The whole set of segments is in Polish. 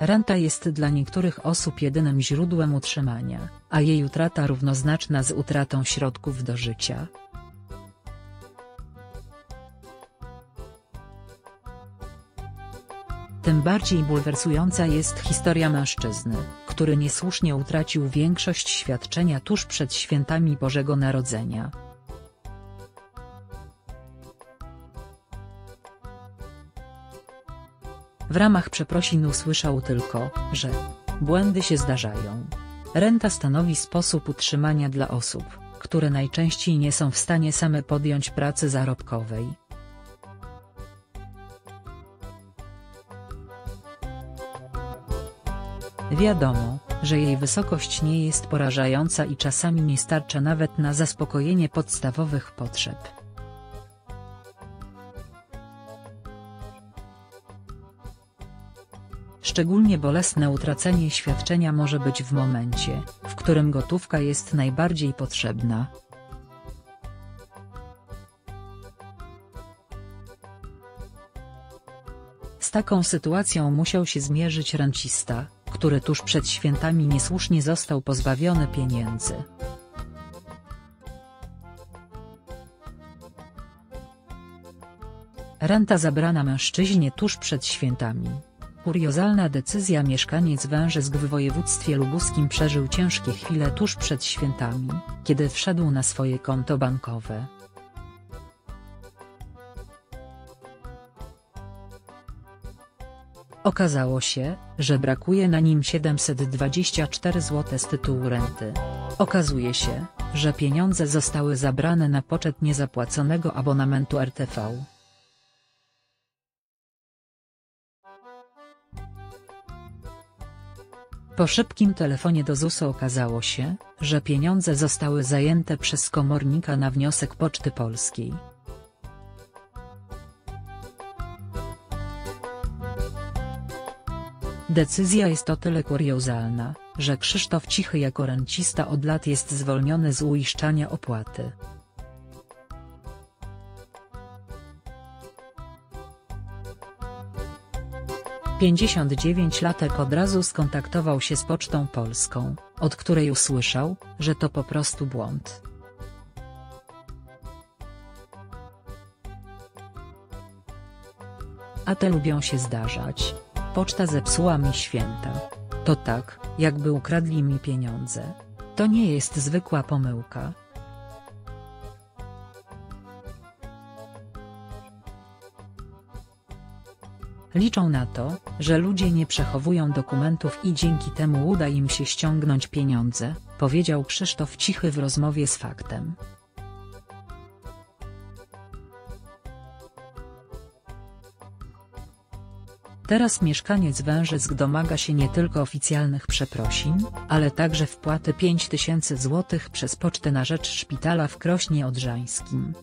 Renta jest dla niektórych osób jedynym źródłem utrzymania, a jej utrata równoznaczna z utratą środków do życia. Tym bardziej bulwersująca jest historia mężczyzny, który niesłusznie utracił większość świadczenia tuż przed świętami Bożego Narodzenia. W ramach przeprosin usłyszał tylko, że błędy się zdarzają. Renta stanowi sposób utrzymania dla osób, które najczęściej nie są w stanie same podjąć pracy zarobkowej. Wiadomo, że jej wysokość nie jest porażająca i czasami nie starcza nawet na zaspokojenie podstawowych potrzeb. Szczególnie bolesne utracenie świadczenia może być w momencie, w którym gotówka jest najbardziej potrzebna. Z taką sytuacją musiał się zmierzyć rencista, który tuż przed świętami niesłusznie został pozbawiony pieniędzy. Renta zabrana mężczyźnie tuż przed świętami. Kuriozalna decyzja mieszkaniec Wężysk w województwie lubuskim przeżył ciężkie chwile tuż przed świętami, kiedy wszedł na swoje konto bankowe. Okazało się, że brakuje na nim 724 zł z tytułu renty. Okazuje się, że pieniądze zostały zabrane na poczet niezapłaconego abonamentu RTV. Po szybkim telefonie do ZUS-u okazało się, że pieniądze zostały zajęte przez komornika na wniosek Poczty Polskiej. Decyzja jest o tyle kuriozalna, że Krzysztof Cichy jako rencista od lat jest zwolniony z uiszczania opłaty. Pięćdziesiąt dziewięć latek od razu skontaktował się z Pocztą Polską, od której usłyszał, że to po prostu błąd. A te lubią się zdarzać. Poczta zepsuła mi święta. To tak, jakby ukradli mi pieniądze. To nie jest zwykła pomyłka. Liczą na to, że ludzie nie przechowują dokumentów i dzięki temu uda im się ściągnąć pieniądze, powiedział Krzysztof Cichy w rozmowie z Faktem. Teraz mieszkaniec Wężysk domaga się nie tylko oficjalnych przeprosin, ale także wpłaty 5000 zł przez pocztę na rzecz szpitala w Krośnie Odrzańskim.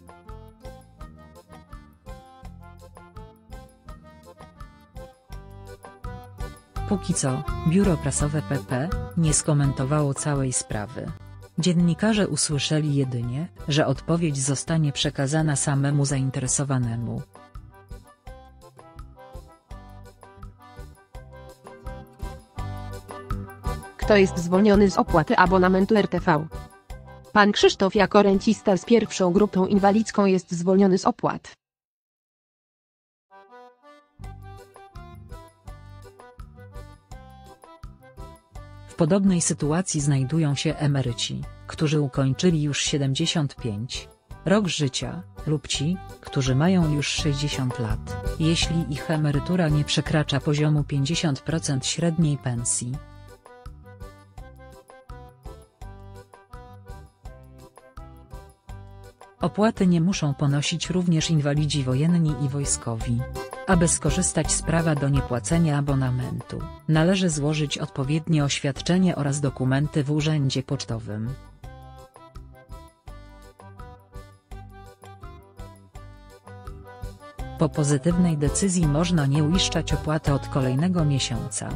Póki co, biuro prasowe PP nie skomentowało całej sprawy. Dziennikarze usłyszeli jedynie, że odpowiedź zostanie przekazana samemu zainteresowanemu. Kto jest zwolniony z opłaty abonamentu RTV? Pan Krzysztof jako rencista z pierwszą grupą inwalidzką jest zwolniony z opłat. Podobnej sytuacji znajdują się emeryci, którzy ukończyli już 75 rok życia, lub ci, którzy mają już 60 lat, jeśli ich emerytura nie przekracza poziomu 50% średniej pensji. Opłaty nie muszą ponosić również inwalidzi wojenni i wojskowi. Aby skorzystać z prawa do niepłacenia abonamentu, należy złożyć odpowiednie oświadczenie oraz dokumenty w urzędzie pocztowym. Po pozytywnej decyzji można nie uiszczać opłaty od kolejnego miesiąca.